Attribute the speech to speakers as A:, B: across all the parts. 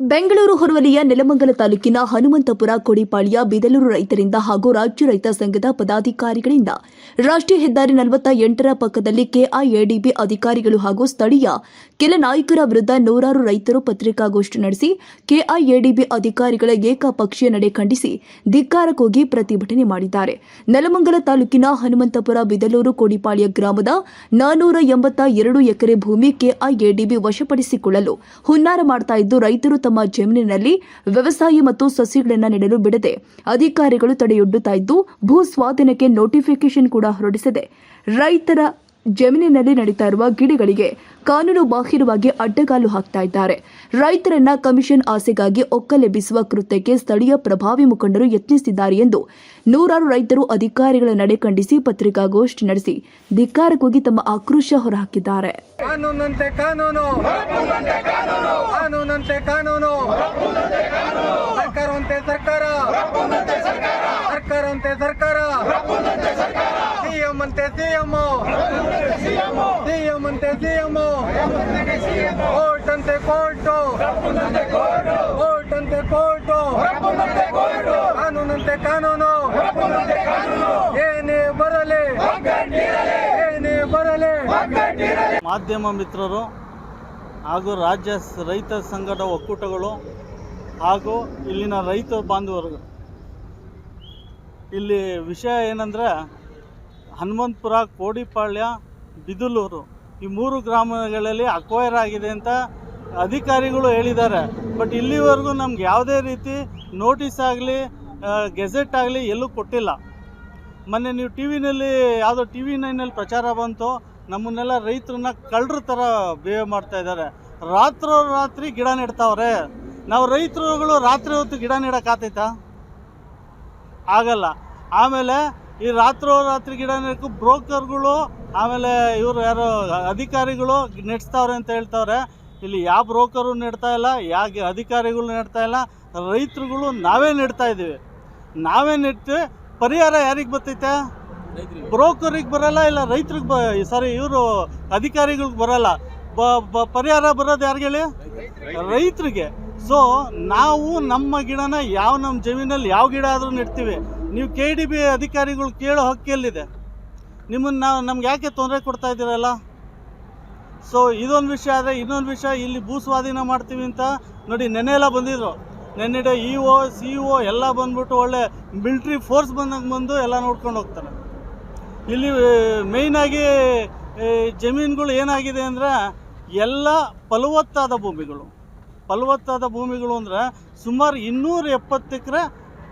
A: ಬೆಂಗಳೂರು ಹೊರವಲಿಯ ನೆಲಮಂಗಲ ತಾಲೂಕಿನ ಹನುಮಂತಪುರ, ಕೋಡಿಪಾಳಿಯ, ಬಿದಲೂರು ರೈತರಿಂದ ಹಾಗೂ ರಾಜ್ಯ ರೈತ ಸಂಘದ ಪದಾಧಿಕಾರಿಗಳಿಂದ ರಾಷ್ಟ್ರೀಯ ಹೆದ್ದಾರಿ ನಲವತ್ತ ಎಂಟರ ಪಕ್ಕದಲ್ಲಿ ಕೆಐಎಡಿಬಿ ಅಧಿಕಾರಿಗಳು ಹಾಗೂ ಸ್ಥಳೀಯ ಕೆಲ ನಾಯಕರ ವಿರುದ್ಧ ನೂರಾರು ರೈತರು ಪತ್ರಿಕಾಗೋಷ್ಠಿ ನಡೆಸಿ ಕೆಐಎಡಿಬಿ ಅಧಿಕಾರಿಗಳ ಏಕಪಕ್ಷೀಯ ನಡೆ ಖಂಡಿಸಿ ಕೂಗಿ ಪ್ರತಿಭಟನೆ ಮಾಡಿದ್ದಾರೆ. ನೆಲಮಂಗಲ ತಾಲೂಕಿನ ಹನುಮಂತಪುರ, ಬಿದಲೂರು, ಕೋಡಿಪಾಳಿಯ ಗ್ರಾಮದ ನಾನೂರ ಎಂಬತ್ತ ಎರಡು ಎಕರೆ ಭೂಮಿ ಕೆಐಎಡಿಬಿ ವಶಪಡಿಸಿಕೊಳ್ಳಲು ಹುನ್ನಾರ ಮಾಡ್ತಾ ಇದ್ದು, ರೈತರು ತಮ್ಮ ಜಮೀನಿನಲ್ಲಿ ವ್ಯವಸಾಯ ಮತ್ತು ಸಸಿಗಳನ್ನು ನೆಡಲು ಬಿಡದೆ ಅಧಿಕಾರಿಗಳು ತಡೆಯೊಡ್ಡುತ್ತಾ ಇದ್ದು ಭೂ ಸ್ವಾಧೀನಕ್ಕೆ ನೋಟಿಫಿಕೇಶನ್ ಕೂಡ ಹೊರಡಿಸಿದೆ. ರೈತರ ಜಮೀನಿನಲ್ಲಿ ನಡೀತಾ ಇರುವ ಗಿಡಗಳಿಗೆ ಕಾನೂನು ಬಾಹಿರವಾಗಿ ಅಡ್ಡಗಾಲು ಹಾಕ್ತಾ ಇದ್ದಾರೆ. ರೈತರನ್ನ ಕಮಿಷನ್ ಆಸೆಗಾಗಿ ಒಕ್ಕಲೆಬ್ಬಿಸುವ ಕೃತ್ಯಕ್ಕೆ ಸ್ಥಳೀಯ ಪ್ರಭಾವಿ ಮುಖಂಡರು ಯತ್ನಿಸಿದ್ದಾರೆ ಎಂದು ನೂರಾರು ರೈತರು ಅಧಿಕಾರಿಗಳ ನಡೆ ಖಂಡಿಸಿ ಪತ್ರಿಕಾಗೋಷ್ಠಿ ನಡೆಸಿ ಧಿಕ್ಕಾರಕ್ಕೋಗಿ ತಮ್ಮ ಆಕ್ರೋಶ ಹೊರಹಾಕಿದ್ದಾರೆ.
B: ಸರ್ಕಾರವಂತೆ ಸರ್ಕಾರ. ಸಿಎಂ ಅಂತೆ ಸಿಎಂ ಕೋರ್ಟ್ ಅಂತೆ ಕೋರ್ಟು ಕೋರ್ಟ್ ಅಂತೆ ಕೋರ್ಟು ಕಾನೂನಂತೆ ಕಾನೂನು ಏನೇ ಬರಲಿ ಏನೇ ಬರಲಿ
C: ಮಾಧ್ಯಮ ಮಿತ್ರರು ಹಾಗೂ ರಾಜ್ಯ ರೈತ ಸಂಘದ ಒಕ್ಕೂಟಗಳು ಹಾಗೂ ಇಲ್ಲಿನ ರೈತ ಬಾಂಧವರು. ಇಲ್ಲಿ ವಿಷಯ ಏನಂದರೆ ಹನುಮಂತಪುರ, ಕೋಡಿಪಾಳ್ಯ, ಬಿದುಲೂರು ಈ ಮೂರು ಗ್ರಾಮಗಳಲ್ಲಿ ಅಕ್ವೈರ್ ಆಗಿದೆ ಅಂತ ಅಧಿಕಾರಿಗಳು ಹೇಳಿದ್ದಾರೆ. ಬಟ್ ಇಲ್ಲಿವರೆಗೂ ನಮ್ಗೆ ಯಾವುದೇ ರೀತಿ ನೋಟಿಸ್ ಆಗಲಿ ಗೆಜೆಟ್ ಆಗಲಿ ಎಲ್ಲೂ ಕೊಟ್ಟಿಲ್ಲ. ಮೊನ್ನೆ ನೀವು ಟಿ ವಿನಲ್ಲಿ ಯಾವುದೋ ಟಿ ವಿ ನೈನಲ್ಲಿ ಪ್ರಚಾರ ಬಂತು ನಮ್ಮನ್ನೆಲ್ಲ ರೈತರನ್ನ ಕಳ್ಳರ ಥರ ಬಿಹೇವ್ ಮಾಡ್ತಾ ಇದ್ದಾರೆ. ರಾತ್ರೋರಾತ್ರಿ ಗಿಡ ನೆಡ್ತಾವ್ರೆ. ನಾವು ರೈತರುಗಳು ರಾತ್ರಿ ಹೊತ್ತು ಗಿಡ ನೆಡೋಕ್ಕಾತೈತಾ ಆಗಲ್ಲ. ಆಮೇಲೆ ಈ ರಾತ್ರೋರಾತ್ರಿ ಗಿಡ ನೆಡಕ್ಕೂ ಬ್ರೋಕರ್ಗಳು, ಆಮೇಲೆ ಇವರು ಯಾರು ಅಧಿಕಾರಿಗಳು ನೆಡ್ಸ್ತಾವ್ರೆ ಅಂತ ಹೇಳ್ತಾವ್ರೆ. ಇಲ್ಲಿ ಯಾವ ಬ್ರೋಕರು ನೆಡ್ತಾ ಇಲ್ಲ ಯಾವ ಅಧಿಕಾರಿಗಳು ನೆಡ್ತಾ ಇಲ್ಲ, ರೈತರುಗಳು ನಾವೇ ನೆಡ್ತಾ ಇದ್ದೀವಿ. ನಾವೇ ನೆಟ್ಟು ಪರಿಹಾರ ಯಾರಿಗೆ ಬರ್ತೈತೆ? ಬ್ರೋಕರಿಗೆ ಬರಲ್ಲ ಇಲ್ಲ ರೈತರಿಗೆ ಬ ಸಾರಿ ಇವರು ಅಧಿಕಾರಿಗಳಿಗೆ ಬರಲ್ಲ. ಬ ಬ- ಪರಿಹಾರ ಬರೋದು ಯಾರಿಗೆ ಹೇಳಿ? ರೈತರಿಗೆ. ಸೊ ನಾವು ನಮ್ಮ ಗಿಡನ ಯಾವ ನಮ್ಮ ಜಮೀನಲ್ಲಿ ಯಾವ ಗಿಡ ಆದರೂ ನೆಡ್ತೀವಿ. ನೀವು ಕೆ ಡಿ ಬಿ ಅಧಿಕಾರಿಗಳು ಕೇಳೋ ಹಕ್ಕಿಯಲ್ಲಿದೆ ನಿಮ್ಮನ್ನು ನಾವು ನಮ್ಗೆ ಯಾಕೆ ತೊಂದರೆ ಕೊಡ್ತಾ ಇದ್ದೀರಲ್ಲ? ಸೊ ಇದೊಂದು ವಿಷಯ ಆದರೆ ಇನ್ನೊಂದು ವಿಷಯ ಇಲ್ಲಿ ಭೂ ಸ್ವಾಧೀನ ಮಾಡ್ತೀವಿ ಅಂತ ನೋಡಿ ನೆನೆ ಎಲ್ಲ ಬಂದಿದ್ರು. ನೆನ್ನೆಡೆ ಇ ಒ ಸಿ ಒ ಎಲ್ಲ ಬಂದ್ಬಿಟ್ಟು ಒಳ್ಳೆ ಮಿಲ್ಟ್ರಿ ಫೋರ್ಸ್ ಬಂದಂಗೆ ಬಂದು ಎಲ್ಲ ನೋಡ್ಕೊಂಡು ಹೋಗ್ತಾರೆ. ಇಲ್ಲಿ ಮೇಯ್ನಾಗಿ ಜಮೀನುಗಳು ಏನಾಗಿದೆ ಅಂದ್ರೆ ಎಲ್ಲ ಫಲವತ್ತಾದ ಭೂಮಿಗಳು. ಫಲವತ್ತಾದ ಭೂಮಿಗಳು ಅಂದ್ರೆ ಸುಮಾರು ಇನ್ನೂರ ಎಪ್ಪತ್ತು ಎಕರೆ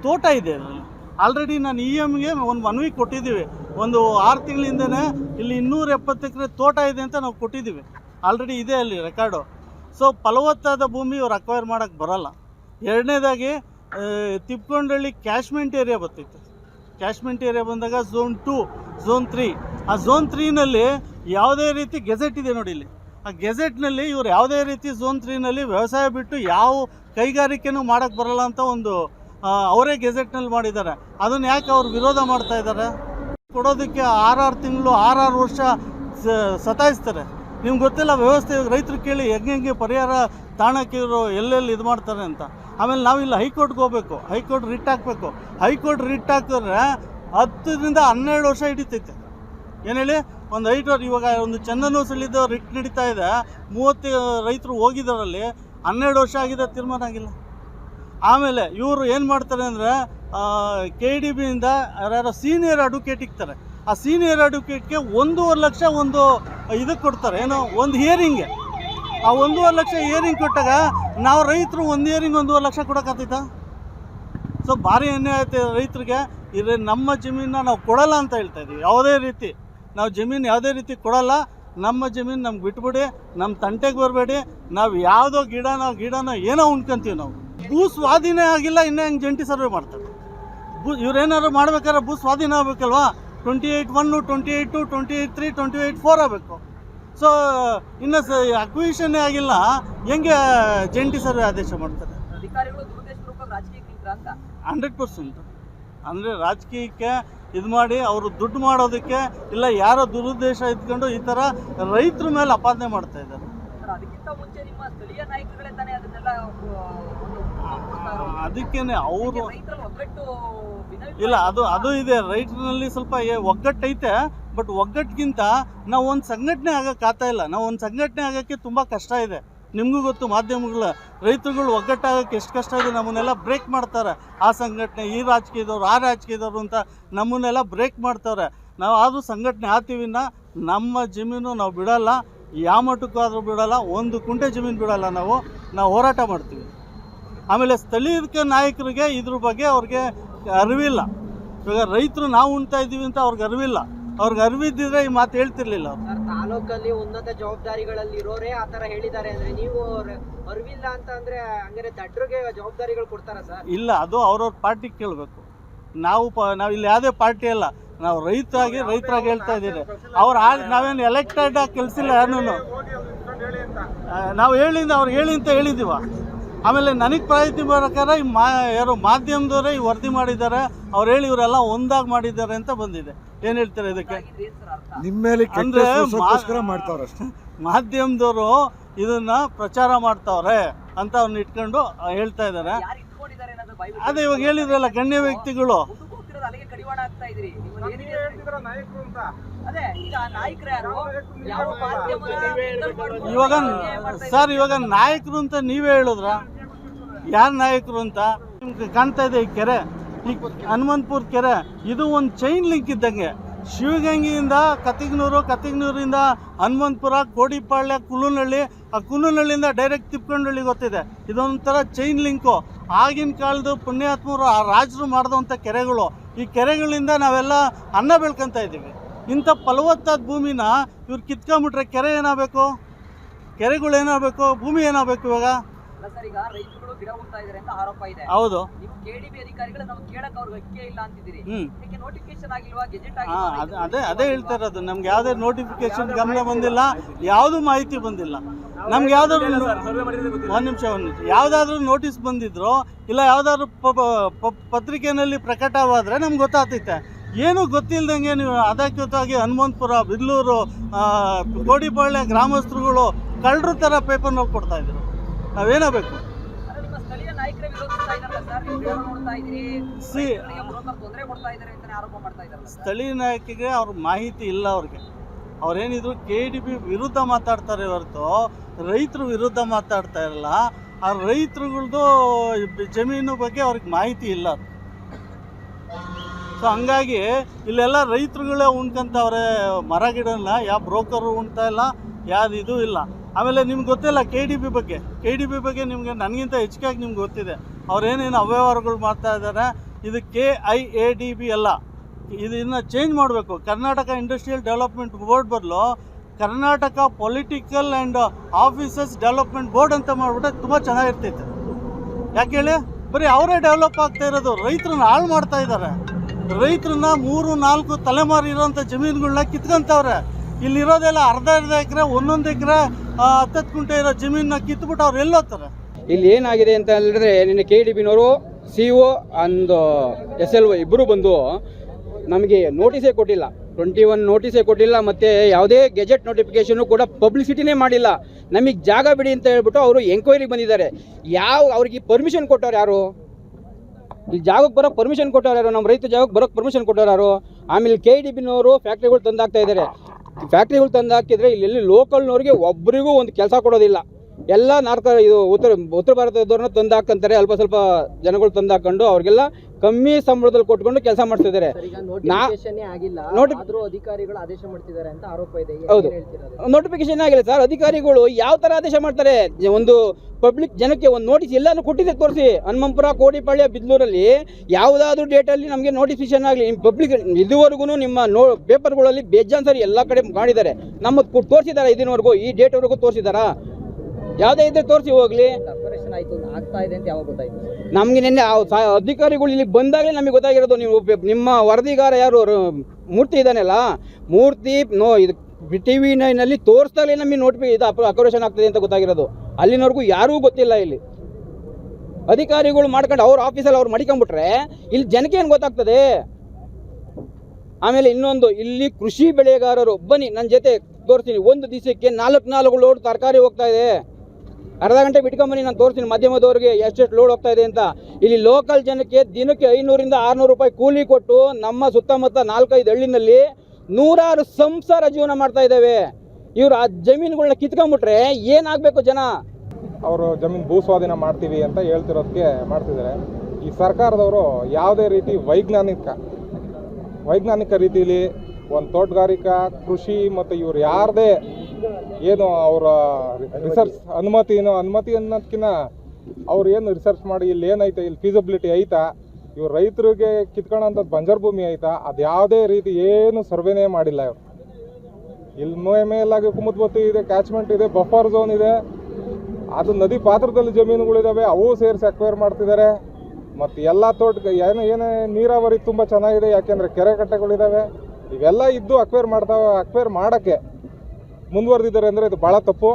C: ತೋಟ ಇದೆ ಅದರಲ್ಲಿ. ಆಲ್ರೆಡಿ ನಾನು ಇ ಎಮ್ಗೆ ಒಂದು ಮನವಿ ಕೊಟ್ಟಿದ್ದೀವಿ. ಒಂದು ಆರು ತಿಂಗಳಿಂದನೇ ಇಲ್ಲಿ ಇನ್ನೂರ ಎಪ್ಪತ್ತು ಎಕರೆ ತೋಟ ಇದೆ ಅಂತ ನಾವು ಕೊಟ್ಟಿದ್ದೀವಿ. ಆಲ್ರೆಡಿ ಇದೆ ಅಲ್ಲಿ ರೆಕಾರ್ಡು ಸೊ ಫಲವತ್ತಾದ ಭೂಮಿ ಇವ್ರು ಅಕ್ವೈರ್ ಮಾಡೋಕ್ಕೆ ಬರೋಲ್ಲ. ಎರಡನೇದಾಗಿ ತಿಪ್ಕೊಂಡಳ್ಳಿ ಕ್ಯಾಶ್ಮೆಂಟ್ ಏರಿಯಾ ಬರ್ತೈತೆ. ಕ್ಯಾಶ್ಮೆಂಟ್ ಏರಿಯಾ ಬಂದಾಗ ಝೋನ್ ಟು ಝೋನ್ ತ್ರೀ ಆ ಝೋನ್ ತ್ರೀನಲ್ಲಿ ಯಾವುದೇ ರೀತಿ ಗೆಜೆಟ್ ಇದೆ ನೋಡಿ ಇಲ್ಲಿ. ಆ ಗೆಜೆಟ್ನಲ್ಲಿ ಇವ್ರು ಯಾವುದೇ ರೀತಿ ಝೋನ್ ತ್ರೀನಲ್ಲಿ ವ್ಯವಸಾಯ ಬಿಟ್ಟು ಯಾವ ಕೈಗಾರಿಕೆನೂ ಮಾಡೋಕ್ಕೆ ಬರಲ್ಲ ಅಂತ ಒಂದು ಅವರೇ ಗೆಜೆಟ್ನಲ್ಲಿ ಮಾಡಿದ್ದಾರೆ. ಅದನ್ನು ಯಾಕೆ ಅವ್ರು ವಿರೋಧ ಮಾಡ್ತಾ ಇದ್ದಾರೆ? ಕೊಡೋದಕ್ಕೆ ಆರಾರು ತಿಂಗಳು, ಆರಾರು ವರ್ಷ ಸತಾಯಿಸ್ತಾರೆ. ನಿಮ್ಗೆ ಗೊತ್ತಿಲ್ಲ, ವ್ಯವಸ್ಥೆ ರೈತರು ಕೇಳಿ ಹೆಂಗೆ ಹೆಂಗೆ ಪರಿಹಾರ ತಾಣಕ್ಕೆ ಇವರು ಎಲ್ಲೆಲ್ಲಿ ಇದು ಮಾಡ್ತಾರೆ ಅಂತ. ಆಮೇಲೆ ನಾವಿಲ್ಲಿ ಹೈಕೋರ್ಟ್ಗೆ ಹೋಗ್ಬೇಕು. ಹೈಕೋರ್ಟ್ ರಿಟ್ ಹಾಕಬೇಕು. ಹೈಕೋರ್ಟ್ ರಿಟ್ ಹಾಕಿದ್ರೆ ಹತ್ತರಿಂದ ಹನ್ನೆರಡು ವರ್ಷ ಹಿಡಿತೈತೆ. ಏನು ಹೇಳಿ? ಒಂದು ವರ್ಷ ಇವಾಗ ಒಂದು ಚಂದನು ಸಳಿದ ರಿಟ್ ನಡೀತಾ ಇದೆ. ಮೂವತ್ತು ರೈತರು ಹೋಗಿದ್ದಾರಲ್ಲಿ ಹನ್ನೆರಡು ವರ್ಷ ಆಗಿದೆ, ತೀರ್ಮಾನ ಆಗಿಲ್ಲ. ಆಮೇಲೆ ಇವರು ಏನು ಮಾಡ್ತಾರೆ ಅಂದರೆ ಕೆ ಡಿ ಬಿಯಿಂದ ಯಾರ್ಯಾರೋ ಸೀನಿಯರ್ ಅಡ್ವೊಕೇಟ್ ಇಕ್ತಾರೆ. ಆ ಸೀನಿಯರ್ ಅಡ್ವೊಕೇಟ್ಗೆ ಒಂದೂವರೆ ಲಕ್ಷ ಒಂದು ಇದಕ್ಕೆ ಕೊಡ್ತಾರೆ. ಏನೋ ಒಂದು ಹಿಯರಿಂಗ್ಗೆ ಆ ಒಂದೂವರೆ ಲಕ್ಷ ಹಿಯರಿಂಗ್ ಕೊಟ್ಟಾಗ ನಾವು ರೈತರು ಒಂದು ಹಿಯರಿಂಗ್ ಒಂದೂವರೆ ಲಕ್ಷ ಕೊಡೋಕ್ಕಾಗ್ತೈತಾ ಸೊ ಭಾರಿ ಅನ್ಯಾಯ ಆಯ್ತು ರೈತರಿಗೆ. ಇದು ನಮ್ಮ ಜಮೀನನ್ನ ನಾವು ಕೊಡಲ್ಲ ಅಂತ ಹೇಳ್ತಾ ಇದ್ದೀವಿ ಯಾವುದೇ ರೀತಿ ನಾವು ಜಮೀನು ಯಾವುದೇ ರೀತಿ ಕೊಡಲ್ಲ. ನಮ್ಮ ಜಮೀನು ನಮ್ಗೆ ಬಿಟ್ಬಿಡಿ ನಮ್ಮ ತಂಟೆಗೆ ಬರಬೇಡಿ. ನಾವು ಯಾವುದೋ ನಾವು ಗಿಡನ ಏನೋ ಉಣ್ಕೊಂತೀವಿ ನಾವು. ಭೂ ಸ್ವಾಧೀನ ಆಗಿಲ್ಲ ಇನ್ನೂ ಹೆಂಗೆ ಜಂಟಿ ಸರ್ವೆ ಮಾಡ್ತಾರೆ? ಭೂ ಇವ್ರೇನಾದ್ರು ಮಾಡ್ಬೇಕಾದ್ರೆ ಭೂ ಸ್ವಾಧೀನ ಆಗಬೇಕಲ್ವಾ? Twenty eight one twenty eight two twenty eight three twenty eight four ಆಗಬೇಕು. ಸೊ ಇನ್ನು ಸ ಅಕ್ವಿಷನ್ನೇ ಆಗಿಲ್ಲ. ಹೆಂಗೆ ಜಂಟಿ ಸರ್ವೆ ಆದೇಶ ಮಾಡ್ತಾರೆ? ಹಂಡ್ರೆಡ್ ಪರ್ಸೆಂಟ್ ಅಂದರೆ ರಾಜಕೀಯಕ್ಕೆ ಇದು ಮಾಡಿ ಅವರು ದುಡ್ಡು ಮಾಡೋದಕ್ಕೆ ಇಲ್ಲ ಯಾರೋ ದುರುದ್ದೇಶ ಇದ್ಕೊಂಡು ಈ ಥರ ರೈತರ ಮೇಲೆ ಅಪಾದನೆ ಮಾಡ್ತಾ ಇದ್ದಾರೆ. ಅದಕ್ಕೇನೆ ಅವರು ಇಲ್ಲ ಅದು ಅದು ಇದೆ. ರೈತರಲ್ಲಿ ಸ್ವಲ್ಪ ಒಗ್ಗಟ್ಟೈತೆ ಬಟ್ ಒಗ್ಗಟ್ಟಿಗಿಂತ ನಾವು ಒಂದು ಸಂಘಟನೆ ಆಗಕ್ಕೆ ಆಗ್ತಾ ಇಲ್ಲ. ನಾವು ಒಂದು ಸಂಘಟನೆ ಆಗೋಕ್ಕೆ ತುಂಬ ಕಷ್ಟ ಇದೆ. ನಿಮಗೂ ಗೊತ್ತು, ಮಾಧ್ಯಮಗಳ ರೈತರುಗಳು ಒಗ್ಗಟ್ಟಾಗಕ್ಕೆ ಎಷ್ಟು ಕಷ್ಟ ಇದೆ, ನಮ್ಮನ್ನೆಲ್ಲ ಬ್ರೇಕ್ ಮಾಡ್ತಾರೆ. ಆ ಸಂಘಟನೆ, ಈ ರಾಜಕೀಯದವ್ರು, ಆ ರಾಜಕೀಯದವ್ರು ಅಂತ ನಮ್ಮನ್ನೆಲ್ಲ ಬ್ರೇಕ್ ಮಾಡ್ತಾರೆ. ನಾವು ಆದರೂ ಸಂಘಟನೆ ಆತೀವಿನ ನಮ್ಮ ಜಮೀನು ನಾವು ಬಿಡಲ್ಲ ಯಾವ ಮಟ್ಟಕ್ಕೂ ಆದರೂ ಬಿಡಲ್ಲ, ಒಂದು ಕುಂಟೆ ಜಮೀನು ಬಿಡಲ್ಲ ನಾವು ನಾವು ಹೋರಾಟ ಮಾಡ್ತೀವಿ. ಆಮೇಲೆ ಸ್ಥಳೀಯ ನಾಯಕರಿಗೆ ಇದ್ರ ಬಗ್ಗೆ ಅವ್ರಿಗೆ ಅರಿವಿಲ್ಲ. ಇವಾಗ ರೈತರು ನಾವು ಉಣ್ತಾ ಇದ್ದೀವಿ ಅಂತ ಅವ್ರಿಗೆ ಅರಿವಿಲ್ಲ. ಅವ್ರಿಗೆ ಅರಿವಿದ್ದಿದ್ರೆ ಈ ಮಾತು ಹೇಳ್ತಿರ್ಲಿಲ್ಲ ಅವ್ರು.
D: ತಾಲೂಕಲ್ಲಿ ಉನ್ನತ ಜವಾಬ್ದಾರಿಗಳಲ್ಲಿ ಇರೋರೇ ಆ ತರ ಹೇಳಿದ್ದಾರೆ ಅಂದ್ರೆ ನೀವು ಅರಿವಿಲ್ಲ ಅಂತ ಅಂದ್ರೆ ಹಂಗಾರೆ ದಡ್ರಿಗೆ ಜವಾಬ್ದಾರಿಗಳು ಕೊಡ್ತಾರ ಸರ್?
C: ಇಲ್ಲ ಅದು ಅವ್ರವ್ರ ಪಾರ್ಟಿ ಕೇಳಬೇಕು. ನಾವು ಪ ನಾವು ಇಲ್ಲಿ ಯಾವುದೇ ಪಾರ್ಟಿ ಅಲ್ಲ. ನಾವು ರೈತರಾಗಿ ರೈತರಾಗಿ ಹೇಳ್ತಾ ಇದ್ದೀವಿ ಅವ್ರು ಆ ನಾವೇನು ಎಲೆಕ್ಟೆಡ್ ಆಗಿ ಕೆಲ್ಸಿಲ್ಲ ಯಾರನ್ನೂ ನಾವು ಹೇಳಿಂದ ಅವ್ರು ಹೇಳಿ ಅಂತ ಹೇಳಿದ್ದೀವ. ಆಮೇಲೆ ನನಗೆ ಪ್ರಾಯಿತಿ ಪ್ರಕಾರ ಈ ಮಾ ಯಾರು ಮಾಧ್ಯಮದವರೇ ಈ ವರದಿ ಮಾಡಿದ್ದಾರೆ. ಅವ್ರು ಹೇಳಿ ಇವರೆಲ್ಲ ಒಂದಾಗಿ ಮಾಡಿದ್ದಾರೆ ಅಂತ ಬಂದಿದೆ. ಏನು ಹೇಳ್ತಾರೆ ಇದಕ್ಕೆ?
B: ನಿಮ್ಮ ಮೇಲೆ
C: ಅಂದ್ರೆ
B: ಮಾಡ್ತಾವ್ರೆ
C: ಮಾಧ್ಯಮದವರು ಇದನ್ನ ಪ್ರಚಾರ ಮಾಡ್ತಾವ್ರೆ ಅಂತ ಅವ್ರನ್ನ ಇಟ್ಕೊಂಡು ಹೇಳ್ತಾ ಇದ್ದಾರೆ ಅದೇ ಇವಾಗ ಹೇಳಿದ್ರಲ್ಲ ಗಣ್ಯ ವ್ಯಕ್ತಿಗಳು. ಇವಾಗ ಸರ್ ಇವಾಗ ನಾಯಕರು ಅಂತ ನೀವೇ ಹೇಳಿದ್ರ? ಯಾರು ನಾಯಕರು ಅಂತ? ನಿಮ್ಗೆ ಕಾಣ್ತಾ ಇದೆ ಈ ಕೆರೆ. ಹನುಮಂತಪುರ ಕೆರೆ, ಇದು ಒಂದು ಚೈನ್ ಲಿಂಕ್ ಇದ್ದಂಗೆ. ಶಿವಗಂಗೆಯಿಂದ ಕತಿಗ್ನೂರು ಕತಿಗ್ನೂರಿಂದ ಹನುಮಂತಪುರ, ಕೋಡಿಪಾಳ್ಯ ಕುಲುನಹಳ್ಳಿ ಆ ಕುಲುನಹಳ್ಳಿಯಿಂದ ಡೈರೆಕ್ಟ್ ತಿಪ್ಪಕೊಂಡಳ್ಳಿ ಗೊತ್ತಿದೆ. ಇದೊಂಥರ ಚೈನ್ ಲಿಂಕು ಆಗಿನ ಕಾಲದ ಪುಣ್ಯಾತ್ಮರು ಆ ರಾಜರು ಮಾಡಿದಂಥ ಕೆರೆಗಳು. ಈ ಕೆರೆಗಳಿಂದ ನಾವೆಲ್ಲ ಅನ್ನ ಬೆಳ್ಕೊತಾ ಇದ್ದೀವಿ. ಇಂಥ ಫಲವತ್ತಾದ ಭೂಮಿನ ಇವ್ರು ಕಿತ್ಕೊಂಬಿಟ್ರೆ ಕೆರೆ ಏನಾಗಬೇಕು? ಕೆರೆಗಳು ಏನಾಗಬೇಕು ಭೂಮಿ ಏನಾಗಬೇಕು ಇವಾಗ?
E: ಅಲ್ಲ ಸರ್ ಈಗ ರೈತರುಗಳು ಗಿಡ ಉಳ್ತಾ ಇದಾರೆ ಅಂತ ಆರೋಪ ಇದೆ.
C: ಹೌದು.
E: ನೀವು ಕೆಡಿಬಿ ಅಧಿಕಾರಿಗಳು ನಾವು ಕೇಳಕ್ ಅವ್ರಿಗೆ ಅಕ್ಕೆ ಇಲ್ಲ ಅಂತಿದ್ದೀರಿ.
C: ಹ್ಞೂ
E: ಇದಕ್ಕೆ ನೋಟಿಫಿಕೇಶನ್ ಆಗಿಲ್ವಾ? ಗೆಜೆಟ್
C: ಹಾಂ
E: ಆಗಿಲ್ವಾ?
C: ಅದು ಅದೇ ಅದೇ ಹೇಳ್ತಾ ಇರೋದು. ನಮ್ಗೆ ಯಾವುದೇ ನೋಟಿಫಿಕೇಶನ್ ಗಮನ ಬಂದಿಲ್ಲ. ಯಾವುದು ಮಾಹಿತಿ ಬಂದಿಲ್ಲ. ನಮ್ಗೆ ಯಾವ್ದಾದ್ರು ಒಂದು ನಿಮಿಷ ಒಂದು ನಿಮಿಷ. ಯಾವುದಾದ್ರೂ ನೋಟಿಸ್ ಬಂದಿದ್ರು ಇಲ್ಲ ಯಾವ್ದಾದ್ರು ಪತ್ರಿಕೆಯಲ್ಲಿ ಪ್ರಕಟವಾದರೆ ನಮ್ಗೆ ಗೊತ್ತಾಗ್ತೈತೆ. ಏನೂ ಗೊತ್ತಿಲ್ದಂಗೆ ನೀವು ಅಧಿಕೃತವಾಗಿ ಹನುಮಂತಪುರ ಬಿದ್ಲೂರು ಕೋಡಿಪಾಳ್ಯ ಗ್ರಾಮಸ್ಥರುಗಳು ಕಳ್ಳರು ಥರ ಪೇಪರ್ ಕೊಡ್ತಾ ಇದ್ರು. ನಾವೇನಾಗಬೇಕು ಸಿ ಸ್ಥಳೀಯ ನಾಯಕಿಗೆ ಅವ್ರ ಮಾಹಿತಿ ಇಲ್ಲ ಅವ್ರಿಗೆ. ಅವ್ರೇನಿದ್ರು ಕೆ ಡಿ ಬಿ ವಿರುದ್ಧ ಮಾತಾಡ್ತಾರೆ ಹೊರತು ರೈತರ ವಿರುದ್ಧ ಮಾತಾಡ್ತಾ ಇರಲ್ಲ. ಆ ರೈತರುಗಳ್ದು ಜಮೀನು ಬಗ್ಗೆ ಅವ್ರಿಗೆ ಮಾಹಿತಿ ಇಲ್ಲ ಸೊ ಹಂಗಾಗಿ ಇಲ್ಲೆಲ್ಲ ರೈತರುಗಳೇ ಉಣ್ಕೊಂತವ್ರೆ ಮರ ಗಿಡನ ಯಾವ ಬ್ರೋಕರು ಉಣ್ತಾ ಇಲ್ಲ ಯಾವ್ದು ಇದು ಇಲ್ಲ. ಆಮೇಲೆ ನಿಮ್ಗೆ ಗೊತ್ತಿಲ್ಲ ಕೆ ಡಿ ಬಿ ಬಗ್ಗೆ. ಕೆ ಡಿ ಬಿ ಬಗ್ಗೆ ನಿಮಗೆ ನನಗಿಂತ ಹೆಚ್ಚಿಗೆ ನಿಮ್ಗೆ ಗೊತ್ತಿದೆ. ಅವ್ರೇನೇನು ಅವ್ಯವಹಾರಗಳು ಮಾಡ್ತಾ ಇದ್ದಾರೆ ಇದು K I A D B ಅಲ್ಲ. ಇದನ್ನು ಚೇಂಜ್ ಮಾಡಬೇಕು. ಕರ್ನಾಟಕ ಇಂಡಸ್ಟ್ರಿಯಲ್ ಡೆವಲಪ್ಮೆಂಟ್ ಬೋರ್ಡ್ ಬದಲು Karnataka political and offices development board ಅಂತ ಮಾಡಿಬಿಟ್ರೆ ತುಂಬ ಚೆನ್ನಾಗಿರ್ತೈತೆ. ಯಾಕೆ ಹೇಳಿ? ಬರೀ ಅವರೇ ಡೆವಲಪ್ ಆಗ್ತಾ ಇರೋದು. ರೈತರನ್ನ ಹಾಳು ಮಾಡ್ತಾ ಇದ್ದಾರೆ ರೈತರನ್ನ ಮೂರು ನಾಲ್ಕು ತಲೆಮಾರು ಇರೋಂಥ ಜಮೀನುಗಳನ್ನ ಕಿತ್ಕೊಂತವ್ರೆ. ಇಲ್ಲಿರೋದೆಲ್ಲ ಅರ್ಧ ಅರ್ಧ ಎಕರೆ, ಒಂದೊಂದು ಎಕರೆ ಹತ್ತತ್ತು ಕುಂಟೆ ಇರೋ ಜಮೀನನ್ನ ಕಿತ್ಬಿಟ್ಟು ಅವ್ರು ಎಲ್ಲೋಗ್ತಾರೆ
F: ಇಲ್ಲಿ ಏನಾಗಿದೆ ಅಂತ ಹೇಳಿದ್ರೆ ನಿನ್ನೆ ಕೆ ಡಿ ಬಿನವರು, ಸಿ ಒ ಅಂದು ಎಸ್ ಎಲ್ ಒ ಇಬ್ಬರು ಬಂದು ನಮಗೆ ನೋಟಿಸೇ ಕೊಟ್ಟಿಲ್ಲ. ಟ್ವೆಂಟಿ ಒನ್ ನೋಟಿಸೇ ಕೊಟ್ಟಿಲ್ಲ, ಮತ್ತು ಯಾವುದೇ ಗೆಜೆಟ್ ನೋಟಿಫಿಕೇಷನು ಕೂಡ ಪಬ್ಲಿಸಿಟಿನೇ ಮಾಡಿಲ್ಲ. ನಮಗೆ ಜಾಗ ಬಿಡಿ ಅಂತ ಹೇಳ್ಬಿಟ್ಟು ಅವರು ಎಂಕ್ವೈರಿಗೆ ಬಂದಿದ್ದಾರೆ. ಯಾವ, ಅವ್ರಿಗೆ ಪರ್ಮಿಷನ್ ಕೊಟ್ಟವ್ರು ಯಾರು? ಇಲ್ಲಿ ಜಾಗಕ್ಕೆ ಬರೋಕ್ಕೆ ಪರ್ಮಿಷನ್ ಕೊಟ್ಟವ್ರು ಯಾರು? ನಮ್ಮ ರೈತ ಜಾಗಕ್ಕೆ ಬರೋಕ್ಕೆ ಪರ್ಮಿಷನ್ ಕೊಟ್ಟವ್ರು ಯಾರು? ಆಮೇಲೆ ಕೆ ಡಿ ಬಿನವರು ಫ್ಯಾಕ್ಟ್ರಿಗಳು ತಂದಾಗ್ತಾ ಇದ್ದಾರೆ. ಫ್ಯಾಕ್ಟ್ರಿಗಳು ತಂದು ಹಾಕಿದ್ರೆ ಇಲ್ಲಿ ಲೋಕಲ್ನವ್ರಿಗೆ ಒಬ್ಬರಿಗೂ ಒಂದು ಕೆಲಸ ಕೊಡೋದಿಲ್ಲ. ಎಲ್ಲ ನಾರ್ತ ಇದು ಉತ್ತರ ಉತ್ತರ ಭಾರತದವ್ರನ್ನ ತಂದು ಹಾಕಂತಾರೆ. ಅಲ್ಪ ಸ್ವಲ್ಪ ಜನಗಳು ತಂದು ಹಾಕೊಂಡು ಅವ್ರಿಗೆಲ್ಲ ಕಮ್ಮಿ ಸಂಬಳದಲ್ಲಿ ಕೊಟ್ಕೊಂಡು ಕೆಲಸ ಮಾಡ್ತಿದ್ದಾರೆ ಹೌದು. ನೋಟಿಫಿಕೇಶನ್ ಆಗಿಲ್ಲ ಸರ್. ಅಧಿಕಾರಿಗಳು ಯಾವ ತರ ಆದೇಶ ಮಾಡ್ತಾರೆ? ಒಂದು ಪಬ್ಲಿಕ್ ಜನಕ್ಕೆ ಒಂದು ನೋಟಿಸ್ ಎಲ್ಲಾನು ಕೊಟ್ಟಿದೆ ತೋರಿಸಿ. ಹನುಮಂಪುರ ಕೋಡಿಪಾಳ್ಯ ಬಿದ್ಲೂರಲ್ಲಿ ಯಾವುದಾದ್ರೂ ಡೇಟಲ್ಲಿ ನಮಗೆ ನೋಟಿಫಿಕೇಶನ್ ಆಗಲಿ ನಿಮ್ಮ ಪಬ್ಲಿಕ್ ಇದುವರೆಗೂ ನಿಮ್ಮ ನೋ ಪೇಪರ್ಗಳಲ್ಲಿ ಬೇಜಾನ್ ಸರಿ ಎಲ್ಲ ಕಡೆ ಮಾಡಿದ್ದಾರೆ. ನಮ್ಮ ತೋರಿಸಿದ್ದಾರೆ ಇದನ್ನವರೆಗೂ ಈ ಡೇಟ್ವರೆಗೂ ತೋರಿಸಿದಾರಾ? ಯಾವುದೇ ಇದ್ರೆ ತೋರಿಸಿ ಹೋಗ್ಲಿ.
D: ಆಪರೇಷನ್ ಆಯ್ತು ಆಗ್ತಾ ಇದೆ ಅಂತ ಯಾವಾಗ ಗೊತ್ತಾಯ್ತು? ಸರ್
F: ನಮಗೆ ನಿನ್ನೆ ಅಧಿಕಾರಿಗಳು ಇಲ್ಲಿ ಬಂದಾಗಲೇ ನಮಗೆ ಗೊತ್ತಾಗಿರೋದು ನೀವು ನಿಮ್ಮ ವರದಿಗಾರ ಯಾರು ಮೂರ್ತಿ ಇದಾನೆಲ್ಲ ಮೂರ್ತಿ ನೋ ಇದು ಟಿ ವಿ ನೈನಲ್ಲಿ ತೋರಿಸ್ದಾಗಲೇ ನಮಗೆ ನೋಟಿಫಿ ಇದು ಅಪರೇಷನ್ ಆಗ್ತದೆ ಅಂತ ಗೊತ್ತಾಗಿರೋದು. ಅಲ್ಲಿನವರೆಗೂ ಯಾರಿಗೂ ಗೊತ್ತಿಲ್ಲ ಇಲ್ಲಿ. ಅಧಿಕಾರಿಗಳು ಮಾಡ್ಕೊಂಡು ಅವ್ರ ಆಫೀಸಲ್ಲಿ ಅವ್ರು ಮಡಿಕೊಂಡ್ಬಿಟ್ರೆ ಇಲ್ಲಿ ಜನಕ್ಕೆ ಏನು ಗೊತ್ತಾಗ್ತದೆ?
C: ಆಮೇಲೆ ಇನ್ನೊಂದು ಇಲ್ಲಿ ಕೃಷಿ ಬೆಳೆಗಾರರು ಬನ್ನಿ ನನ್ನ ಜೊತೆ ತೋರಿಸ್ತೀನಿ. ಒಂದು ದಿವಸಕ್ಕೆ ನಾಲ್ಕು ನಾಲ್ಕು ಲೋಡ್ ತರಕಾರಿ ಹೋಗ್ತಾ ಇದೆ. ಅರ್ಧ ಗಂಟೆ ಬಿಟ್ಕೊಂಬನ್ನಿ ನಾನು ತೋರಿಸ್ತೀನಿ. ಮಧ್ಯಮದವ್ರಿಗೆ ಎಷ್ಟೆಷ್ಟು ಲೋಡ್ ಹೋಗ್ತಾ ಇದೆ ಅಂತ. ಇಲ್ಲಿ ಲೋಕಲ್ ಜನಕ್ಕೆ ದಿನಕ್ಕೆ ಐನೂರಿಂದ ಆರುನೂರು ರೂಪಾಯಿ ಕೂಲಿ ಕೊಟ್ಟು ನಮ್ಮ ಸುತ್ತಮುತ್ತ ನಾಲ್ಕೈದು ಹಳ್ಳಿನಲ್ಲಿ ನೂರಾರು ಸಂಸಾರ ಜೀವನ ಮಾಡ್ತಾ ಇದ್ದಾವೆ. ಇವರು ಆ ಜಮೀನುಗಳನ್ನ ಕಿತ್ಕೊಂಡ್ಬಿಟ್ರೆ ಏನಾಗಬೇಕು ಜನ?
G: ಅವರು ಜಮೀನು ಭೂ ಸ್ವಾಧೀನ ಮಾಡ್ತೀವಿ ಅಂತ ಹೇಳ್ತಿರೋದಕ್ಕೆ ಮಾಡ್ತಿದ್ದಾರೆ. ಈ ಸರ್ಕಾರದವರು ಯಾವುದೇ ರೀತಿ ವೈಜ್ಞಾನಿಕ ವೈಜ್ಞಾನಿಕ ರೀತಿಯಲ್ಲಿ ಒಂದು ತೋಟಗಾರಿಕಾ, ಕೃಷಿ ಮತ್ತು ಇವ್ರು ಯಾರದೇ ಏನು ಅವರ ರಿಸರ್ಚ್ ಅನುಮತಿ ಏನು ಅನುಮತಿ ಅನ್ನೋದಕ್ಕಿಂತ ಅವ್ರು ಏನು ರಿಸರ್ಚ್ ಮಾಡಿ ಇಲ್ಲಿ ಏನೈತೆ, ಇಲ್ಲಿ ಫೀಸಿಬಿಲಿಟಿ ಐತಾ? ಇವ್ರು ರೈತರಿಗೆ ಕಿತ್ಕೊಳ್ಳೋಂಥದ್ದು ಬಂಜರ್ ಭೂಮಿ ಐತಾ? ಅದು ಯಾವುದೇ ರೀತಿ ಏನು ಸರ್ವೇನೇ ಮಾಡಿಲ್ಲ ಇವರು. ಇಲ್ಲಿ ಮೇಲಾಗಿ ಕುಮುದ್ಬತ್ತಿ ಇದೆ ಕ್ಯಾಚ್ಮೆಂಟ್ ಇದೆ ಬಫರ್ ಝೋನ್ ಇದೆ. ಅದು ನದಿ ಪಾತ್ರದಲ್ಲಿ ಜಮೀನುಗಳಿದಾವೆ, ಅವು ಸೇರಿಸಿ ಅಕ್ವೈರ್ ಮಾಡ್ತಿದ್ದಾರೆ ಮತ್ತು ಎಲ್ಲ ತೋಟ ಏನು ಏನೇ ನೀರಾವರಿ ತುಂಬ ಚೆನ್ನಾಗಿದೆ, ಯಾಕೆಂದರೆ ಕೆರೆ ಕಟ್ಟೆಗಳಿದ್ದಾವೆ ಇವೆಲ್ಲ ಇದ್ದು ಅಕ್ವೈರ್ ಮಾಡ್ತಾವೆ ಅಕ್ವೈರ್ ಮಾಡೋಕ್ಕೆ. ಮುಂದುವರೆದಿದ್ದಾರೆ ಅಂದರೆ ಇದು ಭಾಳ ತಪ್ಪು.